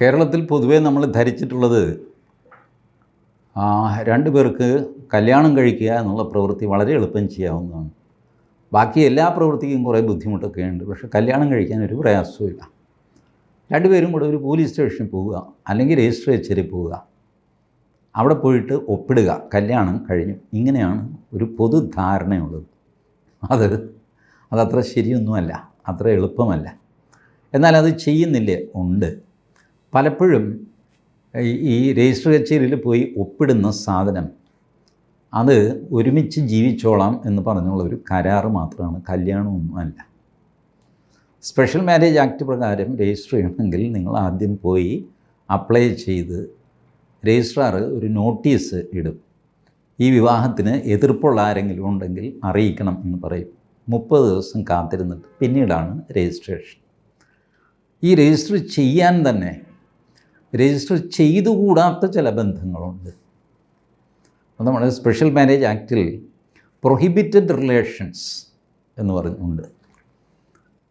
കേരളത്തിൽ പൊതുവേ നമ്മൾ ധരിച്ചിട്ടുള്ളത് രണ്ട് പേർക്ക് കല്യാണം കഴിക്കുക എന്നുള്ള പ്രവൃത്തി വളരെ എളുപ്പം ചെയ്യാവുന്നതാണ്. ബാക്കി എല്ലാ പ്രവൃത്തിക്കും കുറേ ബുദ്ധിമുട്ടൊക്കെ ഉണ്ട്. പക്ഷേ കല്യാണം കഴിക്കാൻ ഒരു പ്രയാസവുമില്ല രണ്ടുപേരും കൂടെ ഒരു പോലീസ് സ്റ്റേഷനിൽ പോവുക അല്ലെങ്കിൽ രജിസ്റ്റർ കച്ചേരി പോവുക. അവിടെ പോയിട്ട് ഒപ്പിടുക കല്യാണം കഴിഞ്ഞു. ഇങ്ങനെയാണ് ഒരു പൊതുധാരണയുള്ളത് അത് അതത്ര ശരിയൊന്നുമല്ല. അത്ര എളുപ്പമല്ല. എന്നാൽ അത് ചെയ്യുന്നില്ലേ? ഉണ്ട്. പലപ്പോഴും ഈ- രജിസ്റ്റർ കച്ചേരിയിൽ പോയി ഒപ്പിടുന്ന സാധനം അത് ഒരുമിച്ച് ജീവിച്ചോളാം എന്ന് പറഞ്ഞുള്ള ഒരു കരാറ് മാത്രമാണ് കല്യാണമൊന്നും അല്ല. സ്പെഷ്യൽ മാരേജ് ആക്ട് പ്രകാരം രജിസ്റ്റർ ചെയ്യണമെങ്കിൽ നിങ്ങൾ ആദ്യം പോയി അപ്ലൈ ചെയ്ത് രജിസ്ട്രാർ ഒരു നോട്ടീസ് ഇടും. ഈ വിവാഹത്തിന് എതിർപ്പുള്ള ആരെങ്കിലും ഉണ്ടെങ്കിൽ അറിയിക്കണം എന്ന് പറയും. മുപ്പത് ദിവസം കാത്തിരുന്നിട്ട് പിന്നീടാണ് രജിസ്ട്രേഷൻ. ഈ രജിസ്റ്റർ ചെയ്യാൻ തന്നെ രജിസ്റ്റർ ചെയ്തുകൂടാത്ത ചില ബന്ധങ്ങളുണ്ട്. നമ്മുടെ സ്പെഷ്യൽ മാരേജ് ആക്റ്റിൽ പ്രൊഹിബിറ്റഡ് റിലേഷൻസ് എന്ന് പറഞ്ഞുണ്ട്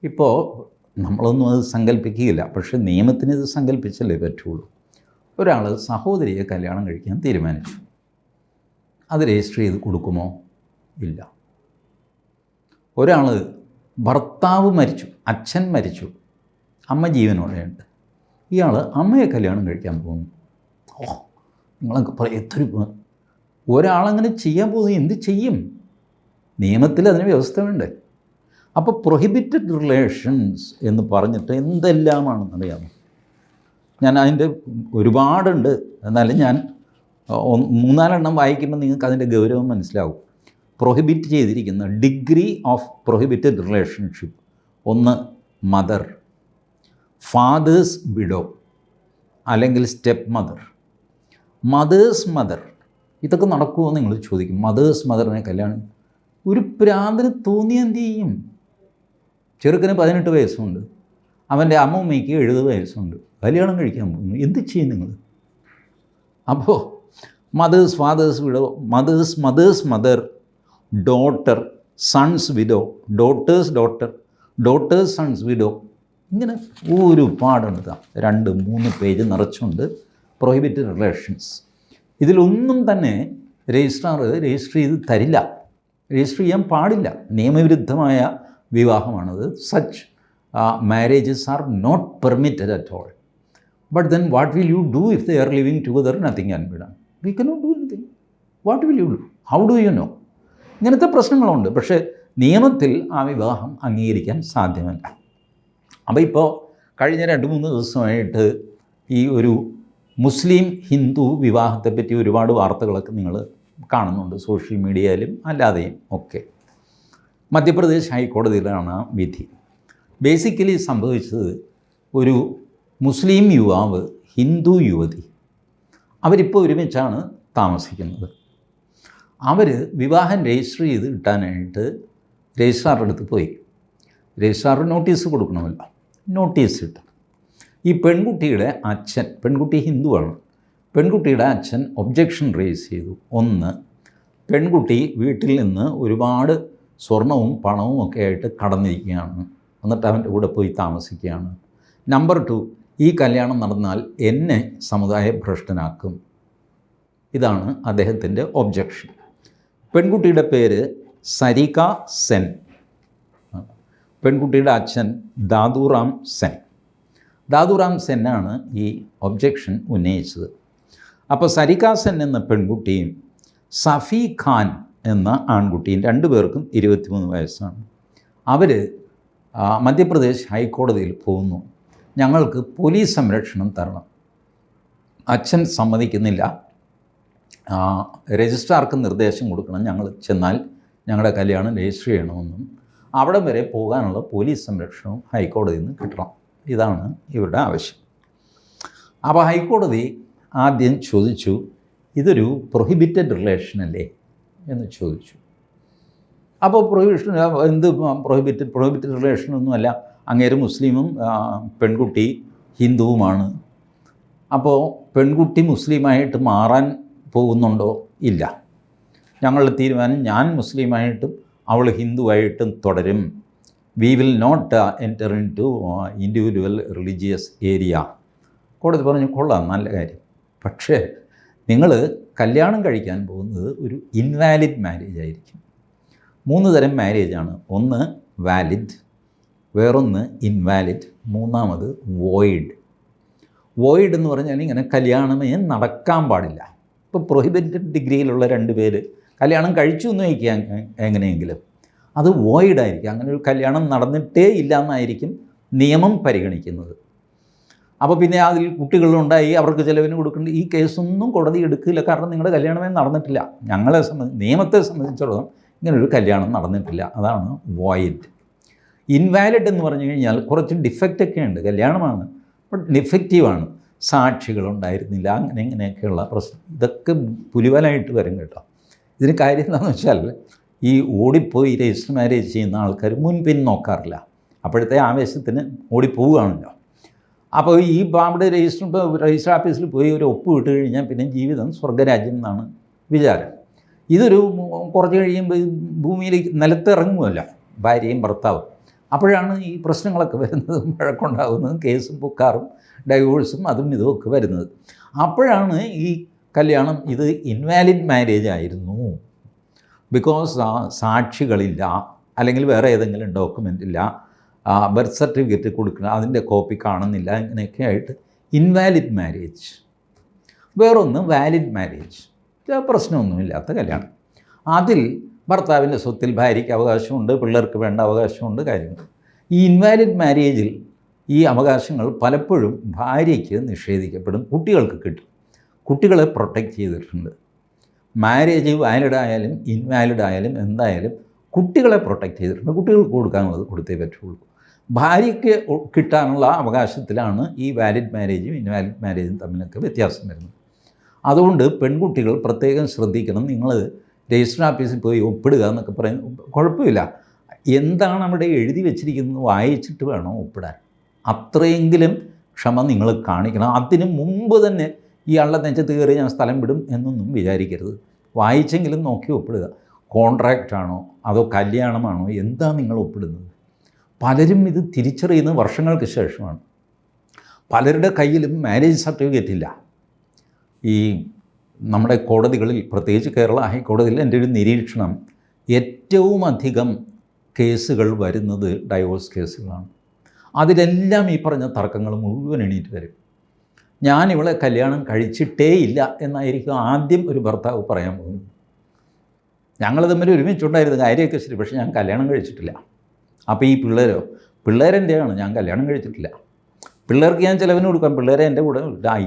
ഇപ്പോൾ നമ്മളൊന്നും അത് സങ്കല്പിക്കുകയില്ല പക്ഷേ നിയമത്തിന് ഇത് സങ്കല്പിച്ചല്ലേ പറ്റുള്ളൂ. ഒരാൾ സഹോദരിയെ കല്യാണം കഴിക്കാൻ തീരുമാനിച്ചു. അത് രജിസ്റ്റർ ചെയ്ത് കൊടുക്കുമോ? ഇല്ല. ഒരാൾ ഭർത്താവ് മരിച്ചു അച്ഛൻ മരിച്ചു അമ്മ ജീവനോടെയുണ്ട്. ഇയാൾ അമ്മയെ കല്യാണം കഴിക്കാൻ പോകുന്നു. ഓ നിങ്ങളൊക്കെ പറയും എത്ര ഒരാളങ്ങനെ ചെയ്യാൻ പോകുന്നത് എന്ത് ചെയ്യും? നിയമത്തിൽ അതിന് വ്യവസ്ഥ വേണ്ടേ അപ്പോൾ പ്രൊഹിബിറ്റഡ് റിലേഷൻസ് എന്ന് പറഞ്ഞിട്ട് എന്തെല്ലാമാണെന്നറിയാമോ? ഞാൻ അതിന്റെ ഒരുപാടുണ്ട്. എന്നാലും ഞാൻ മൂന്നാലെണ്ണം വായിക്കുമ്പോൾ നിങ്ങൾക്ക് അതിന്റെ ഗൗരവം മനസ്സിലാവും. പ്രൊഹിബിറ്റ് ചെയ്തിരിക്കുന്ന ഡിഗ്രി ഓഫ് പ്രൊഹിബിറ്റഡ് റിലേഷൻഷിപ്പ് ഒന്ന് മദർ ഫാദേഴ്സ് വിഡോ അല്ലെങ്കിൽ സ്റ്റെപ്പ് മദർ മദേഴ്സ് മദർ ഇതൊക്കെ നടക്കുമോ നിങ്ങൾ ചോദിക്കും. മദേഴ്സ് മദറിനെ കല്യാണം. ഒരു പ്രാന്തിന് തോന്നി എന്ത് ചെയ്യും? ചെറുക്കന് പതിനെട്ട് വയസ്സുണ്ട്. അവന്റെ അമ്മൂമ്മയ്ക്ക് എഴുപത് വയസ്സുണ്ട്. കല്യാണം കഴിക്കാൻ പോകുന്നു. എന്ത് ചെയ്യും നിങ്ങൾ? അപ്പോൾ mother's father's widow mother's mother's mother daughter son's widow daughter's daughter daughter's son's widow ഇങ്ങനെ ഒരുപാടുണ്ട് രണ്ട് മൂന്ന് പേജ് നിറച്ചുണ്ട്. പ്രൊഹിബിറ്റഡ് റിലേഷൻസ് ഇതിലൊന്നും തന്നെ രജിസ്ട്രാർ രജിസ്റ്റർ ചെയ്ത് തരില്ല. രജിസ്റ്റർ ചെയ്യാൻ പാടില്ല. നിയമവിരുദ്ധമായ വിവാഹമാണത്. Such marriages are not permitted at all but then what will you do if they are living together nothing can be done we cannot do anything what will you do how do you know ഇങ്ങനത്തെ പ്രശ്നങ്ങളുണ്ട്. പക്ഷേ നിയമത്തിൽ ആ വിവാഹം അംഗീകരിക്കാൻ സാധ്യമല്ല. അപ്പോൾ ഇപ്പോൾ കഴിഞ്ഞ രണ്ട് മൂന്ന് ദിവസമായിട്ട് ഈ ഒരു മുസ്ലിം ഹിന്ദു വിവാഹത്തെപ്പറ്റി ഒരുപാട് വാർത്തകളൊക്കെ നിങ്ങൾ കാണുന്നുണ്ട് സോഷ്യൽ മീഡിയയിലും അല്ലാതെയും ഒക്കെ. മധ്യപ്രദേശ് ഹൈക്കോടതിയിലാണ് വിധി. ബേസിക്കലി സംഭവിച്ചത് ഒരു മുസ്ലിം യുവാവ് ഹിന്ദു യുവതി അവരിപ്പോൾ ഒരുമിച്ചാണ് താമസിക്കുന്നത്. അവർ വിവാഹം രജിസ്റ്റർ ചെയ്ത് കിട്ടാനായിട്ട് രജിസ്ട്രാറുടെ അടുത്ത് പോയി. രജിസ്ട്രാർ നോട്ടീസ് കൊടുക്കണമല്ലോ. നോട്ടീസ് കിട്ടും. ഈ പെൺകുട്ടിയുടെ അച്ഛൻ പെൺകുട്ടി ഹിന്ദുവാണ്. പെൺകുട്ടിയുടെ അച്ഛൻ ഒബ്ജക്ഷൻ റേസ് ചെയ്തു. ഒന്ന് പെൺകുട്ടി വീട്ടിൽ നിന്ന് ഒരുപാട് സ്വർണവും പണവും ഒക്കെ ആയിട്ട് കടന്നിരിക്കുകയാണ്. എന്നിട്ട് അവന്റെ കൂടെ പോയി താമസിക്കുകയാണ്. നമ്പർ ടു ഈ കല്യാണം നടന്നാൽ എന്നെ സമുദായ ഭ്രഷ്ടനാക്കും. ഇതാണ് അദ്ദേഹത്തിന്റെ ഒബ്ജക്ഷൻ പെൺകുട്ടിയുടെ പേര് സരിക സെൻ. പെൺകുട്ടിയുടെ അച്ഛൻ ദാദുറാം സെൻ. ദാദുറാം സെന്നാണ് ഈ ഒബ്ജക്ഷൻ ഉന്നയിച്ചത്. അപ്പോൾ സരിക സെൻ എന്ന പെൺകുട്ടിയും സഫി ഖാൻ എന്ന ആൺകുട്ടിയും രണ്ടു രണ്ടുപേർക്കും ഇരുപത്തിമൂന്ന് വയസ്സാണ്. അവർ മധ്യപ്രദേശ് ഹൈക്കോടതിയിൽ പോകുന്നു. ഞങ്ങൾക്ക് പോലീസ് സംരക്ഷണം തരണം. അച്ഛൻ സമ്മതിക്കുന്നില്ല. രജിസ്ട്രാർക്ക് നിർദ്ദേശം കൊടുക്കണം ഞങ്ങൾ ചെന്നാൽ ഞങ്ങളുടെ കല്യാണം രജിസ്റ്റർ ചെയ്യണമെന്നും അവിടെ വരെ പോകാനുള്ള പോലീസ് സംരക്ഷണവും ഹൈക്കോടതിയിൽ നിന്ന് കിട്ടണം. ഇതാണ് ഇവരുടെ ആവശ്യം. അപ്പോൾ ഹൈക്കോടതി ആദ്യം ചോദിച്ചു ഇതൊരു പ്രൊഹിബിറ്റഡ് റിലേഷൻ അല്ലേ? എന്ന് ചോദിച്ചു. അപ്പോൾ പ്രൊഹിബിഷൻ എന്ത് പ്രൊഹിബിറ്റഡ് പ്രൊഹിബിറ്റഡ് റിലേഷനൊന്നുമല്ല അങ്ങേര് മുസ്ലിമും പെൺകുട്ടി ഹിന്ദുവുമാണ്. അപ്പോൾ പെൺകുട്ടി മുസ്ലിമായിട്ട് മാറാൻ പോകുന്നുണ്ടോ? ഇല്ല. ഞങ്ങളുടെ തീരുമാനം ഞാൻ മുസ്ലിമായിട്ടും അവൾ ഹിന്ദുവായിട്ടും തുടരും. We will not enter into individual religious area കോടതി പറഞ്ഞു കൊള്ളാം നല്ല കാര്യം. പക്ഷേ നിങ്ങൾ കല്യാണം കഴിക്കാൻ പോകുന്നത് ഒരു ഇൻവാലിഡ് മാരേജ് ആയിരിക്കും. മൂന്ന് തരം മാരേജാണ് ഒന്ന് വാലിഡ് വേറൊന്ന് ഇൻവാലിഡ് മൂന്നാമത് വോയിഡ് വോയിഡ് എന്ന് പറഞ്ഞാൽ ഇങ്ങനെ കല്യാണമേ നടക്കാൻ പാടില്ല. ഇപ്പോൾ പ്രൊഹിബിറ്റഡ് ഡിഗ്രിയിലുള്ള രണ്ട് പേര് കല്യാണം കഴിച്ചു എന്ന് വയ്ക്കുക എങ്ങനെയെങ്കിലും. അത് വോയിഡ് ആയിരിക്കും. അങ്ങനെ ഒരു കല്യാണം നടന്നിട്ടേ ഇല്ല എന്നായിരിക്കും നിയമം പരിഗണിക്കുന്നത്. അപ്പോൾ പിന്നെ അതിൽ കുട്ടികളുണ്ടായി അവർക്ക് ചിലവിന് കൊടുക്കേണ്ട. ഈ കേസൊന്നും കോടതി എടുക്കില്ല. കാരണം നിങ്ങളുടെ കല്യാണമേ നടന്നിട്ടില്ല. ഞങ്ങളെ സംബന്ധിച്ച് നിയമത്തെ സംബന്ധിച്ചിടത്തോളം ഇങ്ങനൊരു കല്യാണം നടന്നിട്ടില്ല. അതാണ് വോയിഡ് ഇൻവാലിഡ് എന്ന് പറഞ്ഞു കഴിഞ്ഞാൽ കുറച്ച് ഡിഫക്റ്റൊക്കെ ഉണ്ട്. കല്യാണമാണ്. ബട്ട് ഡിഫക്റ്റീവാണ് സാക്ഷികളുണ്ടായിരുന്നില്ല അങ്ങനെ ഇങ്ങനെയൊക്കെയുള്ള പ്രശ്നം. ഇതൊക്കെ പുലിവലായിട്ട് വരും കേട്ടോ. ഇതിന് കാര്യം എന്താണെന്ന് വെച്ചാൽ ഈ ഓടിപ്പോയി രജിസ്റ്റർ മാരേജ് ചെയ്യുന്ന ആൾക്കാർ മുൻപിൻ നോക്കാറില്ല. അപ്പോഴത്തെ ആവേശത്തിന് ഓടിപ്പോവുകയാണല്ലോ. അപ്പോൾ ഈ അവിടെ രജിസ്റ്റർ രജിസ്റ്റർ ഓഫീസിൽ പോയി ഒരു ഒപ്പ് വിട്ട് കഴിഞ്ഞാൽ പിന്നെ ജീവിതം സ്വർഗരാജ്യം എന്നാണ് വിചാരം. ഇതൊരു കുറച്ച് കഴിയുമ്പോൾ ഭൂമിയിലേക്ക് നിലത്തിറങ്ങുമല്ല ഭാര്യയും ഭർത്താവും. അപ്പോഴാണ് ഈ പ്രശ്നങ്ങളൊക്കെ വരുന്നതും വഴക്കുണ്ടാകുന്നതും കേസും പുക്കാറും ഡൈവോഴ്സും അതും ഇതുമൊക്കെ വരുന്നത്. അപ്പോഴാണ് ഈ കല്യാണം ഇത് ഇൻവാലിഡ് മാരേജ് ആയിരുന്നു. ബിക്കോസ് സാക്ഷികളില്ല അല്ലെങ്കിൽ വേറെ ഏതെങ്കിലും ഡോക്യുമെന്റ് ഇല്ല ബർത്ത് സർട്ടിഫിക്കറ്റ് കൊടുക്കണം അതിന്റെ കോപ്പി കാണുന്നില്ല ഇങ്ങനെയൊക്കെ ആയിട്ട് ഇൻവാലിഡ് മാരേജ് വേറൊന്ന് വാലിഡ് മാരേജ് പ്രശ്നമൊന്നുമില്ലാത്ത കല്യാണം. അതിൽ ഭർത്താവിന്റെ സ്വത്തിൽ ഭാര്യയ്ക്ക് അവകാശമുണ്ട് പിള്ളേർക്ക് വേണ്ട അവകാശമുണ്ട് കാര്യങ്ങൾ. ഈ ഇൻവാലിഡ് മാരേജിൽ ഈ അവകാശങ്ങൾ പലപ്പോഴും ഭാര്യയ്ക്ക് നിഷേധിക്കപ്പെടും കുട്ടികൾക്ക് കിട്ടും. കുട്ടികളെ പ്രൊട്ടക്റ്റ് ചെയ്തിട്ടുണ്ട്. മാരേജ് വാലിഡ് ആയാലും ഇൻവാലിഡ് ആയാലും എന്തായാലും കുട്ടികളെ പ്രൊട്ടക്റ്റ് ചെയ്തിട്ടുണ്ട്. കുട്ടികൾക്ക് കൊടുക്കാനുള്ളത് കൊടുത്തേ പറ്റുള്ളൂ. ഭാര്യയ്ക്ക് കിട്ടാനുള്ള അവകാശത്തിലാണ് ഈ വാലിഡ് മാരേജും ഇൻവാലിഡ് മാരേജും തമ്മിലൊക്കെ വ്യത്യാസം വരുന്നത്. അതുകൊണ്ട് പെൺകുട്ടികൾ പ്രത്യേകം ശ്രദ്ധിക്കണം. നിങ്ങൾ രജിസ്റ്റർ ഓഫീസിൽ പോയി ഒപ്പിടുക എന്നൊക്കെ പറയുന്നത് കുഴപ്പമില്ല. എന്താണ് അവിടെ എഴുതി വെച്ചിരിക്കുന്നത്? വായിച്ചിട്ട് വേണം ഒപ്പിടാൻ. അത്രയെങ്കിലും ക്ഷമ നിങ്ങൾ കാണിക്കണം. അതിന് മുമ്പ് തന്നെ ഇയാളുടെ നെഞ്ചത്ത് കയറി ഞാൻ സ്ഥലം വിടും എന്നൊന്നും വിചാരിക്കരുത്. വായിച്ചെങ്കിലും നോക്കി ഒപ്പിടുക. കോൺട്രാക്റ്റാണോ? അതോ കല്യാണമാണോ? എന്താ നിങ്ങൾ ഒപ്പിടുന്നത്? പലരും ഇത് തിരിച്ചറിയുന്ന വർഷങ്ങൾക്ക് ശേഷമാണ്. പലരുടെ കയ്യിലും മാരേജ് സർട്ടിഫിക്കറ്റ് ഇല്ല. ഈ നമ്മുടെ കോടതികളിൽ പ്രത്യേകിച്ച് കേരള ഹൈക്കോടതിയിൽ എന്റെ ഒരു നിരീക്ഷണം ഏറ്റവും അധികം കേസുകൾ വരുന്നത് ഡൈവോഴ്സ് കേസുകളാണ് അതിലെല്ലാം ഈ പറഞ്ഞ തർക്കങ്ങൾ മുഴുവൻ എണീറ്റ് വരും. ഞാൻ കല്യാണം കഴിച്ചിട്ടേ ഇല്ല എന്നായിരിക്കും ആദ്യം ഒരു ഭർത്താവ് പറയാൻ പോകുന്നത്. ഞങ്ങൾ തമ്മിൽ ഒരുമിച്ചുണ്ടായിരുന്നു കാര്യമൊക്കെ ശരി പക്ഷേ ഞാൻ കല്യാണം കഴിച്ചിട്ടില്ല. അപ്പോൾ ഈ പിള്ളേരോ? പിള്ളേരെന്റെയാണ് ഞാൻ കല്യാണം കഴിച്ചിട്ടില്ല. പിള്ളേർക്ക് ഞാൻ ചിലവിന് കൊടുക്കാം പിള്ളേരെ എന്റെ കൂടെ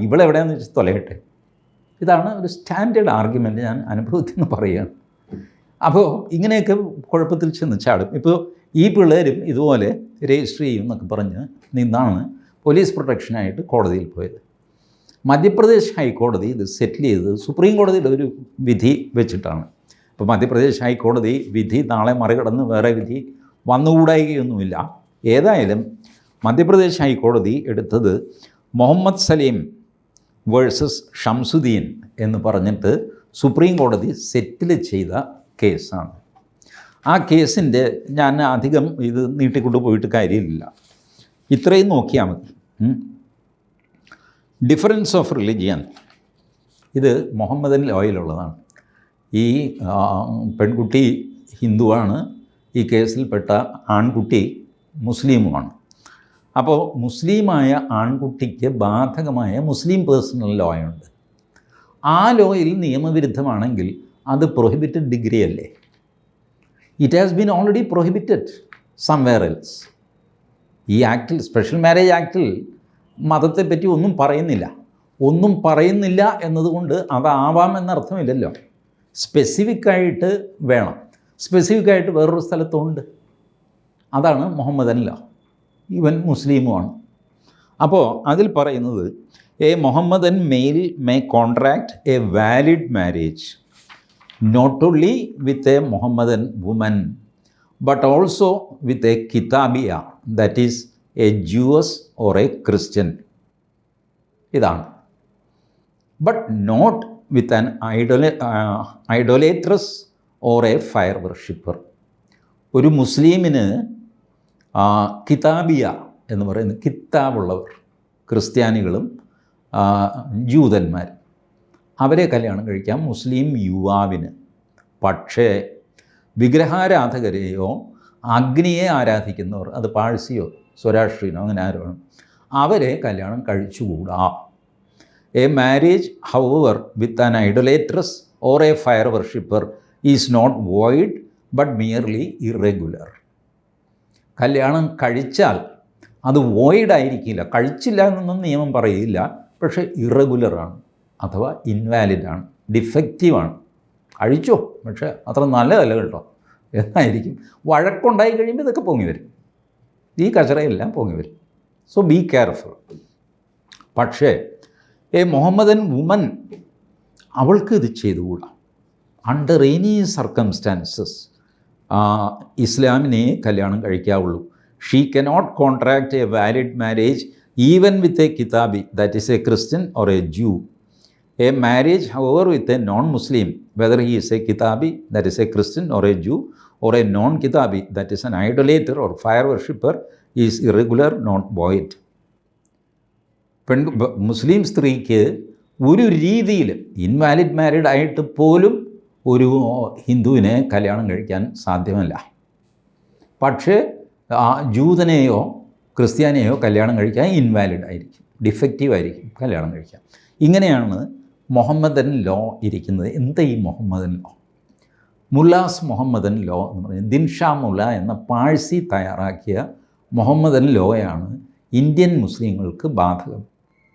ഇവളെവിടെയാണെന്ന് വെച്ചാൽ തൊലയട്ടെ. ഇതാണ് ഒരു സ്റ്റാൻഡേർഡ് ആർഗ്യുമെന്റ് ഞാൻ അനുഭവത്തിൽ നിന്ന് പറയുകയാണ്. അപ്പോൾ ഇങ്ങനെയൊക്കെ കുഴപ്പത്തിൽ ചെന്ന് ചാടും. ഇപ്പോൾ ഈ പിള്ളേരും ഇതുപോലെ രജിസ്റ്റർ ചെയ്യും എന്നൊക്കെ പറഞ്ഞ് നിന്നാണ് പോലീസ് പ്രൊട്ടക്ഷനായിട്ട് കോടതിയിൽ പോയത്. മധ്യപ്രദേശ് ഹൈക്കോടതി ഇത് സെറ്റിൽ ചെയ്തത് സുപ്രീം കോടതിയുടെ ഒരു വിധി വെച്ചിട്ടാണ്. അപ്പോൾ മധ്യപ്രദേശ് ഹൈക്കോടതി വിധി നാളെ മറികടന്ന് വേറെ വിധി വന്നുകൂടായികയൊന്നുമില്ല. ഏതായാലും മധ്യപ്രദേശ് ഹൈക്കോടതി എടുത്തത് മുഹമ്മദ് സലീം വേഴ്സസ് ഷംസുദ്ദീൻ എന്ന് പറഞ്ഞിട്ട് സുപ്രീം കോടതി സെറ്റിൽ ചെയ്ത കേസാണ്. ആ കേസിന്റെ ഞാൻ അധികം ഇത് നീട്ടിക്കൊണ്ട് പോയിട്ട് കാര്യമില്ല. ഇത്രയും നോക്കിയാൽ മതി. ഡിഫറൻസ് ഓഫ് റിലിജിയൻ ഇത് മുഹമ്മദൻ ലോയിലുള്ളതാണ് ഈ പെൺകുട്ടി ഹിന്ദുവാണ്. ഈ കേസിൽപ്പെട്ട ആൺകുട്ടി മുസ്ലിമുമാണ്. അപ്പോൾ മുസ്ലിമായ ആൺകുട്ടിക്ക് ബാധകമായ മുസ്ലിം പേഴ്സണൽ ലോ ഉണ്ട് ആ ലോയിൽ നിയമവിരുദ്ധമാണെങ്കിൽ അത് പ്രൊഹിബിറ്റഡ് ഡിഗ്രി അല്ലേ? It has been already prohibited somewhere else ഈ ആക്റ്റിൽ സ്പെഷ്യൽ മാരേജ് ആക്റ്റിൽ മതത്തെപ്പറ്റി ഒന്നും പറയുന്നില്ല. ഒന്നും പറയുന്നില്ല എന്നതുകൊണ്ട് അതാവാം എന്നർത്ഥമില്ലല്ലോ. സ്പെസിഫിക്കായിട്ട് വേണം. സ്പെസിഫിക്കായിട്ട് വേറൊരു സ്ഥലത്തുണ്ട്. അതാണ് മുഹമ്മദൻ അല്ല ഇവൻ മുസ്ലിമുമാണ്. അപ്പോൾ അതിൽ പറയുന്നത് a Muhammadan male may contract a valid marriage. Not only with a Muhammadan woman but also with a കിതാബിയ. That is a Jewess or a Christian ഇതാണ്. But not with an idola idolatress or a fire worshipper ഒരു മുസ്ലിമിന് കിതാബിയ എന്ന് പറയുന്ന കിതാബുള്ളവർ ക്രിസ്ത്യാനികളും ജൂതന്മാർ അവരെ കല്യാണം കഴിക്കാം മുസ്ലിം യുവാവിന്. പക്ഷേ വിഗ്രഹാരാധകരെയോ അഗ്നിയെ ആരാധിക്കുന്നവർ അത് പാഴ്സിയോ സ്വരാഷ്ട്രീയനോ അങ്ങനെ ആരോ. അവരെ കല്യാണം കഴിച്ചുകൂടാ. A marriage however with an idolatress or a fire worshipper is not void but merely irregular കല്യാണം കഴിച്ചാൽ അത് വോയിഡ് ആയിരിക്കില്ല. കഴിച്ചില്ല എന്നൊന്നും നിയമം പറയില്ല. പക്ഷേ ഇറഗുലറാണ് അഥവാ ഇൻവാലിഡാണ് ഡിഫക്റ്റീവാണ് കഴിച്ചോ. പക്ഷേ അത്ര നല്ലതല്ല കേട്ടോ. എന്നായിരിക്കും. വഴക്കുണ്ടായി കഴിയുമ്പോൾ ഇതൊക്കെ പൊങ്ങി വരും. ഈ കച്ചറയെല്ലാം പൊങ്ങി വരും. സോ ബി കെയർഫുൾ പക്ഷേ എ മുഹമ്മദൻ വുമൻ അവൾക്ക് ഇത് ചെയ്തുകൂടാ. അണ്ടർ എനി സർക്കംസ്റ്റാൻസസ് ഇസ്ലാമിനെ കല്യാണം കഴിക്കാവുള്ളൂ. She cannot contract a valid marriage even with a കിതാബി that is a Christian or a Jew a marriage however with a non Muslim whether he is a കിതാബി that is a Christian or a Jew or a non കിതാബി that is an idolater or fire worshipper is irregular not void പെൺ മുസ്ലിം സ്ത്രീക്ക് ഒരു രീതിയിലും invalid married ആയിട്ട് പോലും ഒരു ഹിന്ദുവിനെ കല്യാണം കഴിക്കാൻ സാധ്യമല്ല. പക്ഷേ ആ ജൂതനെയോ ക്രിസ്ത്യാനിയെയോ കല്യാണം കഴിക്കാൻ ഇൻവാലിഡ് ആയിരിക്കും ഡിഫക്റ്റീവ് ആയിരിക്കും കല്യാണം കഴിക്കാൻ. ഇങ്ങനെയാണ് മുഹമ്മദൻ ലോ ഇരിക്കുന്നത് എന്താ ഈ Muhammadan law? Mulla's Muhammadan law എന്ന് പറയുന്നത് ദിൻഷാ മുല എന്ന പാഴ്സി തയ്യാറാക്കിയ മുഹമ്മദൻ ലോയാണ് ഇന്ത്യൻ മുസ്ലിങ്ങൾക്ക് ബാധകം.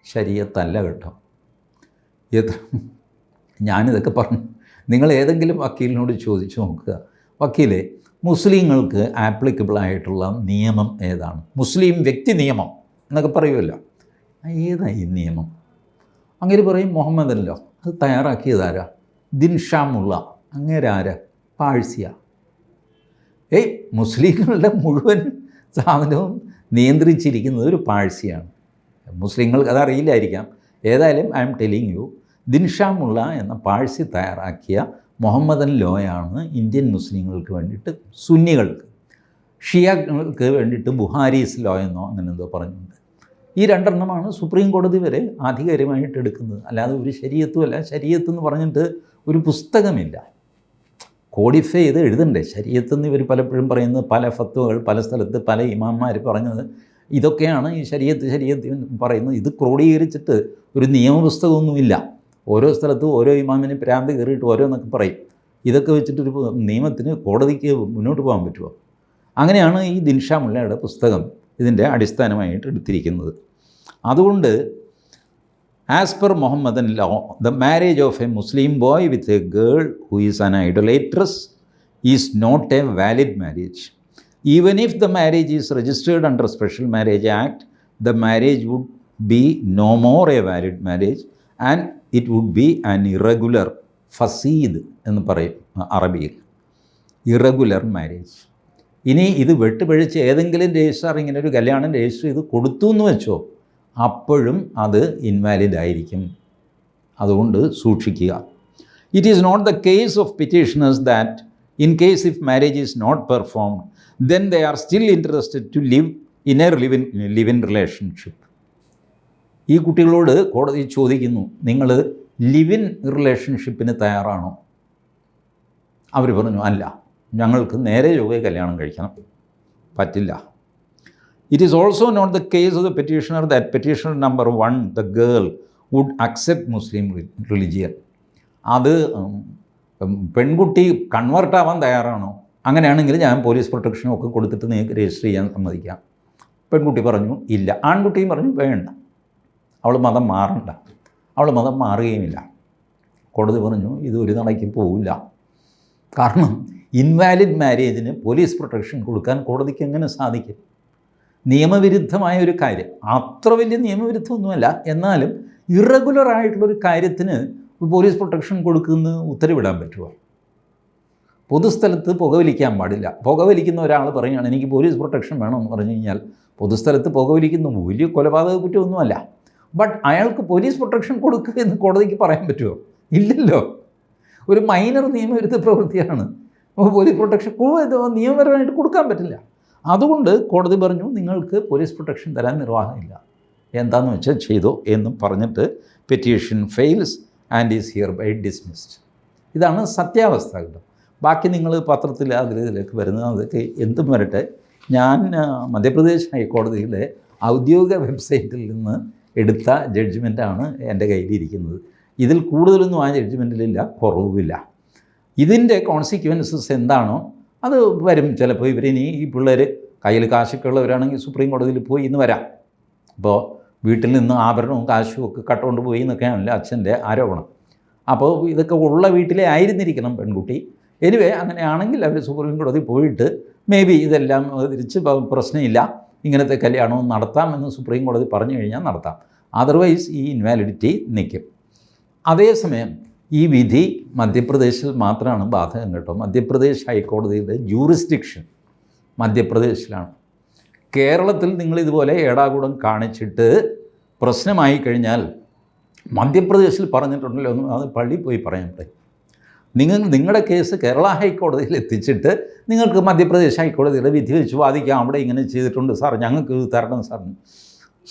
ശരീരത്തല്ല കേട്ടോ. എത്ര ഞാനിതൊക്കെ പറഞ്ഞു. നിങ്ങൾ ഏതെങ്കിലും വക്കീലിനോട് ചോദിച്ചു നോക്കുക. വക്കീലെ മുസ്ലിങ്ങൾക്ക് ആപ്ലിക്കബിളായിട്ടുള്ള നിയമം ഏതാണ്? മുസ്ലിം വ്യക്തി നിയമം എന്നൊക്കെ പറയുമല്ലോ ഏതായി നിയമം? അങ്ങനെ പറയും മുഹമ്മദല്ലോ. അത് തയ്യാറാക്കിയതാരാ ദിൻഷാമുള്ള. അങ്ങനെ ആരാ? പാഴ്സിയ. ഏയ് മുസ്ലിങ്ങളുടെ മുഴുവൻ സാധനവും നിയന്ത്രിച്ചിരിക്കുന്നത് ഒരു പാഴ്സിയാണ്. മുസ്ലിങ്ങൾക്ക് അതറിയില്ലായിരിക്കാം. ഏതായാലും ഐ എം ടെലിങ് യു ദിൻഷാമുള്ള എന്ന പാഴ്സി തയ്യാറാക്കിയ മുഹമ്മദൻ ലോയാണ് ഇന്ത്യൻ മുസ്ലിങ്ങൾക്ക് വേണ്ടിയിട്ട് സുന്നികൾക്ക്. ഷിയകൾക്ക് വേണ്ടിയിട്ട് ബുഹാരീസ് ലോ എന്നോ അങ്ങനെ എന്തോ പറഞ്ഞിട്ടുണ്ട്. ഈ രണ്ടെണ്ണമാണ് സുപ്രീം കോടതി വരെ ആധികാരികമായിട്ട് എടുക്കുന്നത്. അല്ലാതെ ഒരു ശരീരത്തും അല്ല. ശരീരത്ത് എന്ന് പറഞ്ഞിട്ട് ഒരു പുസ്തകമില്ല. കോഡിഫൈ ചെയ്ത് എഴുതണ്ടേ? ശരീരത്തെന്ന് ഇവർ പലപ്പോഴും പറയുന്നത് പല ഫത്വകൾ പല സ്ഥലത്ത് പല ഇമാന്മാർ പറഞ്ഞത് ഇതൊക്കെയാണ് ഈ ശരീരത്ത് ശരീരത്ത് എന്ന് പറയുന്നത്. ഇത് ക്രോഡീകരിച്ചിട്ട് ഒരു നിയമപുസ്തകമൊന്നുമില്ല. ഓരോ സ്ഥലത്തും ഓരോ ഇമാമിനെ പ്രാന്ത് കയറിയിട്ട് ഓരോന്നൊക്കെ പറയും. ഇതൊക്കെ വെച്ചിട്ടൊരു നിയമത്തിന് കോടതിക്ക് മുന്നോട്ട് പോകാൻ പറ്റുമോ? അങ്ങനെയാണ് ഈ ദിൻഷാ മുള്ളയുടെ പുസ്തകം. ഇതിന്റെ അടിസ്ഥാനമായിട്ട് എടുത്തിരിക്കുന്നത്. അതുകൊണ്ട് as per Muhammadan law the marriage of a Muslim boy with a girl who is an idolatress is not a valid marriage even if the marriage is registered under special marriage act the marriage would be no more a valid marriage and it would be an irregular ഫസീദ് എന്ന് പറയും അറബിയിൽ. Irregular marriage ഇനി ഇത് വെട്ടുപഴിച്ച് ഏതെങ്കിലും registrar ഇങ്ങനെ ഒരു കല്യാണം register ചെയ്ത് കൊടുത്തു എന്ന് വെച്ചോ അപ്പോഴും അത് ഇൻവാലിഡ് ആയിരിക്കും. അതുകൊണ്ട് സൂക്ഷിക്കുക. It is not the case of petitioners that in case if marriage is not performed then they are still interested to live in a live in live in relationship ഈ കുട്ടികളോട് കോടതി ചോദിക്കുന്നു നിങ്ങൾ ലിവ് ഇൻ റിലേഷൻഷിപ്പിന് തയ്യാറാണോ? അവർ പറഞ്ഞു അല്ല. ഞങ്ങൾക്ക് നേരെ യോഗയെ കല്യാണം കഴിക്കണം. പറ്റില്ല. It is also not the case of the petitioner that petitioner number one the girl would accept Muslim religion അത് പെൺകുട്ടി കൺവേർട്ട് ആവാൻ തയ്യാറാണോ? അങ്ങനെയാണെങ്കിൽ ഞാൻ പോലീസ് പ്രൊട്ടക്ഷനും ഒക്കെ കൊടുത്തിട്ട് നിങ്ങൾക്ക് രജിസ്റ്റർ ചെയ്യാൻ സമ്മതിക്കാം. പെൺകുട്ടി പറഞ്ഞു ഇല്ല. ആൺകുട്ടിയും പറഞ്ഞു വേണ്ട. അവൾ മതം മാറണ്ട. അവൾ മതം മാറുകയുമില്ല. കോടതി പറഞ്ഞു ഇത് ഒരു നടയ്ക്ക് പോവില്ല. കാരണം ഇൻവാലിഡ് മാരേജിന് പോലീസ് പ്രൊട്ടക്ഷൻ കൊടുക്കാൻ കോടതിക്ക് എങ്ങനെ സാധിക്കും? നിയമവിരുദ്ധമായ ഒരു കാര്യം. അത്ര വലിയ നിയമവിരുദ്ധമൊന്നുമല്ല. എന്നാലും ഇറഗുലർ ആയിട്ടുള്ളൊരു കാര്യത്തിന് പോലീസ് പ്രൊട്ടക്ഷൻ കൊടുക്കുന്ന ഉത്തരവിടാൻ പറ്റുമോ? പൊതുസ്ഥലത്ത് പുകവലിക്കാൻ പാടില്ല. പുകവലിക്കുന്ന ഒരാൾ പറയുകയാണ് എനിക്ക് പോലീസ് പ്രൊട്ടക്ഷൻ വേണമെന്ന് പറഞ്ഞു കഴിഞ്ഞാൽ പൊതുസ്ഥലത്ത് പുകവലിക്കുന്ന വലിയ കൊലപാതക കുറ്റമൊന്നുമല്ല. ബട്ട് അയാൾക്ക് പോലീസ് പ്രൊട്ടക്ഷൻ കൊടുക്കുക എന്ന് കോടതിക്ക് പറയാൻ പറ്റുമോ? ഇല്ലല്ലോ. ഒരു മൈനർ നിയമവിരുദ്ധ പ്രവൃത്തിയാണ് പോലീസ് പ്രൊട്ടക്ഷൻ നിയമപരമായിട്ട് കൊടുക്കാൻ പറ്റില്ല. അതുകൊണ്ട് കോടതി പറഞ്ഞു നിങ്ങൾക്ക് പോലീസ് പ്രൊട്ടക്ഷൻ തരാൻ നിർവാഹമില്ല. എന്താണെന്ന് വെച്ചാൽ ചെയ്തോ എന്നും പറഞ്ഞിട്ട് petition fails and is hereby dismissed ഇതാണ് സത്യാവസ്ഥ കേട്ടോ. ബാക്കി നിങ്ങൾ പത്രത്തിൽ ഇതിലേക്ക് വരുന്നത് അതൊക്കെ എന്തും വരട്ടെ. ഞാൻ മധ്യപ്രദേശ് ഹൈക്കോടതിയിലെ ഔദ്യോഗിക വെബ്സൈറ്റിൽ നിന്ന് എടുത്ത ജഡ്ജ്മെന്റാണ് എന്റെ കയ്യിലിരിക്കുന്നത്. ഇതിൽ കൂടുതലൊന്നും ആ ജഡ്ജ്മെന്റിലില്ല കുറവുമില്ല. ഇതിന്റെ കോൺസിക്വൻസസ് എന്താണോ അത് വരും. ചിലപ്പോൾ ഇവരിനി ഈ പിള്ളേർ കയ്യിൽ കാശൊക്കെ ഉള്ളവരാണെങ്കിൽ സുപ്രീം കോടതിയിൽ പോയി ഇന്ന് വരാം. അപ്പോൾ വീട്ടിൽ നിന്ന് ആഭരണവും കാശും ഒക്കെ കട്ടുകൊണ്ട് പോയി എന്നൊക്കെയാണല്ലോ അച്ഛന്റെ ആരോപണം. അപ്പോൾ ഇതൊക്കെ ഉള്ള വീട്ടിലെ ആയിരുന്നിരിക്കണം പെൺകുട്ടി. എനിവേ അങ്ങനെയാണെങ്കിൽ അവർ സുപ്രീം കോടതി പോയിട്ട് മേ ബി ഇതെല്ലാം തിരിച്ച് പ്രശ്നമില്ല. ഇങ്ങനത്തെ കല്യാണവും നടത്താമെന്ന് സുപ്രീം കോടതി പറഞ്ഞു കഴിഞ്ഞാൽ നടത്താം. അതർവൈസ് ഈ ഇൻവാലിഡിറ്റി നിൽക്കും. അതേസമയം ഈ വിധി മധ്യപ്രദേശിൽ മാത്രമാണ് ബാധകം കേട്ടോ. മധ്യപ്രദേശ് ഹൈക്കോടതിയുടെ ജൂറിസ്ഡിക്ഷൻ മധ്യപ്രദേശിലാണ്. കേരളത്തിൽ നിങ്ങൾ ഇതുപോലെ ഏടാകൂടം കാണിച്ചിട്ട് പ്രശ്നമായി കഴിഞ്ഞാൽ മധ്യപ്രദേശിൽ പറഞ്ഞിട്ടുണ്ടല്ലോ ഒന്ന് അത് പള്ളി പോയി പറയാൻ നിങ്ങൾ നിങ്ങളുടെ കേസ് കേരള ഹൈക്കോടതിയിൽ എത്തിച്ചിട്ട് നിങ്ങൾക്ക് മധ്യപ്രദേശ് ഹൈക്കോടതിയുടെ വിധി വെച്ച് വാദിക്കാം. അവിടെ ഇങ്ങനെ ചെയ്തിട്ടുണ്ട് സാർ ഞങ്ങൾക്ക് തരണം സാർ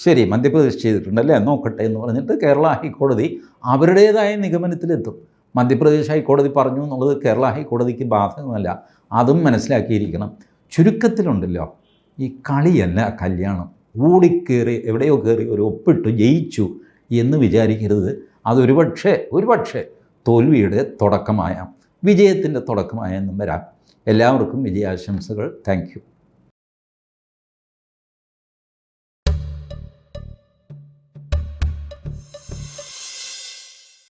ശരി മധ്യപ്രദേശ് ചെയ്തിട്ടുണ്ടല്ലേ? നോക്കട്ടെ എന്ന് പറഞ്ഞിട്ട് കേരള ഹൈക്കോടതി അവരുടേതായ നിഗമനത്തിലെത്തും. മധ്യപ്രദേശ് ഹൈക്കോടതി പറഞ്ഞു എന്നുള്ളത് കേരള ഹൈക്കോടതിക്ക് ബാധകമല്ല. അതും മനസ്സിലാക്കിയിരിക്കണം. ചുരുക്കത്തിലുണ്ടല്ലോ ഈ കളിയല്ല കല്യാണം. ഓടിക്കേറി എവിടെയോ കയറി ഒരു ഒപ്പിട്ട് ജയിച്ചു എന്ന് വിചാരിക്കരുത്. അതൊരു പക്ഷേ ഒരു പക്ഷേ തോൽവിയുടെ തുടക്കമായ വിജയത്തിന്റെ തുടക്കമായ എന്നും വരാം. എല്ലാവർക്കും വിജയാശംസകൾ. താങ്ക്